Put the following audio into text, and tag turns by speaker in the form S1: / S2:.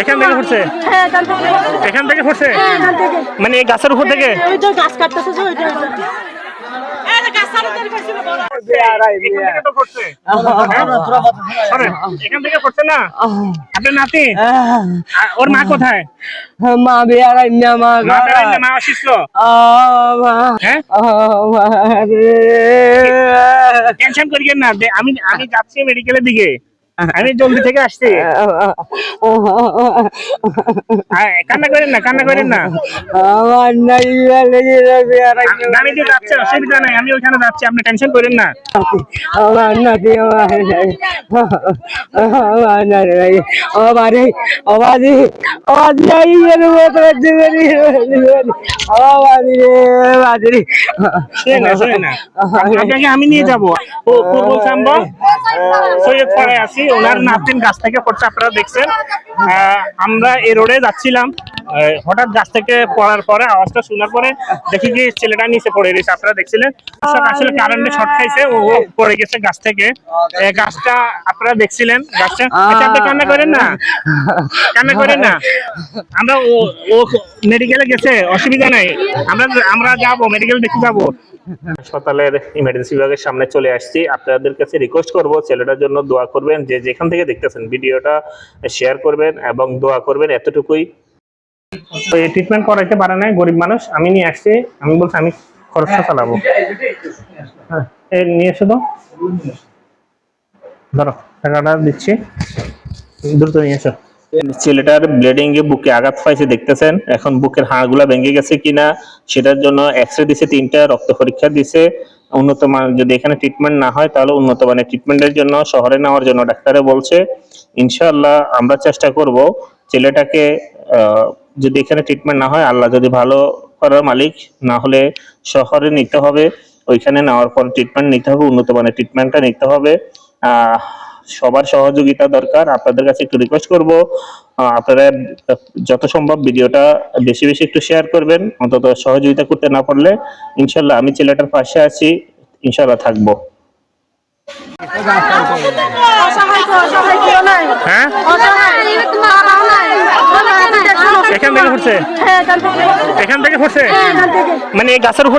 S1: এখান থেকে ফুটছে এখান থেকে ফুটছে মানে এই গাছের উপর থেকে?
S2: ওই গাছ কাটতেছে যে ওইটা ওইটা।
S1: থেকে হ্যাঁ? থেকে আপনার নাতি? ওর মা কোথায়?
S2: মা বিয়ারা ইন্না মা
S1: মা বেড়াই না, হ্যাঁ? টেনশন করিয়েন না আমি আমি যাচ্ছি মেডিকেলের দিকে। আমি জলদি থেকে আসছি। কান্না করেন না কান্না করেন না।
S2: আমার নাই বিয়ারা
S1: আমি- আমি যে যাচ্ছি অসুবিধা নাই আমি ওইখানে যাচ্ছি আপনি টেনশন করেন না।
S2: আমার নাতি আমার নাই। আমার নাই আমারে আমারে আমারে এই এর মতো দিবেনি আমারে আমারে
S1: না শুনে না। আমি নিয়ে যাব। ও সৈয়দ পাড়ায় আছি। ওনার নাতিন গাছ থেকে পড়ছে আপনারা দেখছেন। আমরা এ রোডে যাচ্ছিলাম। হঠাৎ গাছ থেকে পড়ার পরে, আওয়াজটা শোনার পরে দেখি যে ছেলেটা নিচে পড়ে রয়েছে, আপনারা দেখছিলেন? আসলে কারেন্টে শর্ট খাইছে, ও পড়ে গেছে গাছ থেকে। গাছটা আপনারা দেখছিলেন গাছটা? আচ্ছা কান্না করেন না। কান্না করেন না। আমরা ও ও মেডিকেলে গেছে, অসুবিধা নাই। আমরা আমরা যাব মেডিকেল দেখে যাব। হাসপাতালের ইমার্জেন্সি বিভাগের সামনে চলে আসছি। আপনাদের কাছে রিকোয়েস্ট করব, ছেলেটার জন্য দোয়া করবেন, যে যেখান থেকে দেখতেছেন, ভিডিওটা শেয়ার করবেন এবং দোয়া করবেন এতটুকুই। তো এই ট্রিটমেন্ট করাইতে পারে না গরিব মানুষ। আমি নিয়ে আসছি। আমি বলছি আমি খরচটা চালাবো। হ্যাঁ এই নিয়ে এসো তো। ধরো টাকাটা দিচ্ছি। দ্রুত নিয়ে এসো। ছেলেটার ব্লিডিং এ বুকে আঘাত পাইছে দেখতেছেন? এখন বুকের হাড়গুলা ভেঙে গেছে কিনা সেটার জন্য এক্সরে দিছে তিনটা রক্ত পরীক্ষা দিছে। উন্নত মান যদি এখানে ট্রিটমেন্ট না হয় তাহলে উন্নত মানের ট্রিটমেন্টের জন্য শহরে নেওয়ার জন্য ডাক্তারে বলছে। ইনশাআল্লাহ আমরা চেষ্টা করব ছেলেটাকে যদি এখানে ট্রিটমেন্ট না হয় আল্লাহ যদি ভালো করার মালিক না হলে শহরে নিতে হবে ওইখানে নেওয়ার পর ট্রিটমেন্ট নিতে হবে উন্নত মানের ট্রিটমেন্টটা নিতে হবে। সবার সহযোগিতা দরকার আপনাদের কাছে একটু রিকোয়েস্ট করব। আপনারা যত সম্ভব ভিডিওটা বেশি বেশি একটু শেয়ার করবেন অন্তত সহযোগিতা করতে না পারলে ইনশাল্লাহ আমি ছেলেটার পাশে আছি ইনশাল্লাহ থাকব।
S2: অসহায় তো অসহায় কেউ নাই।
S1: হ্যাঁ? এখান থেকে ফুটছে
S2: হ্যাঁ এখান থেকে।
S1: এখান থেকে ফুটছে
S2: এখান থেকে।
S1: মানে এই গাছের উপর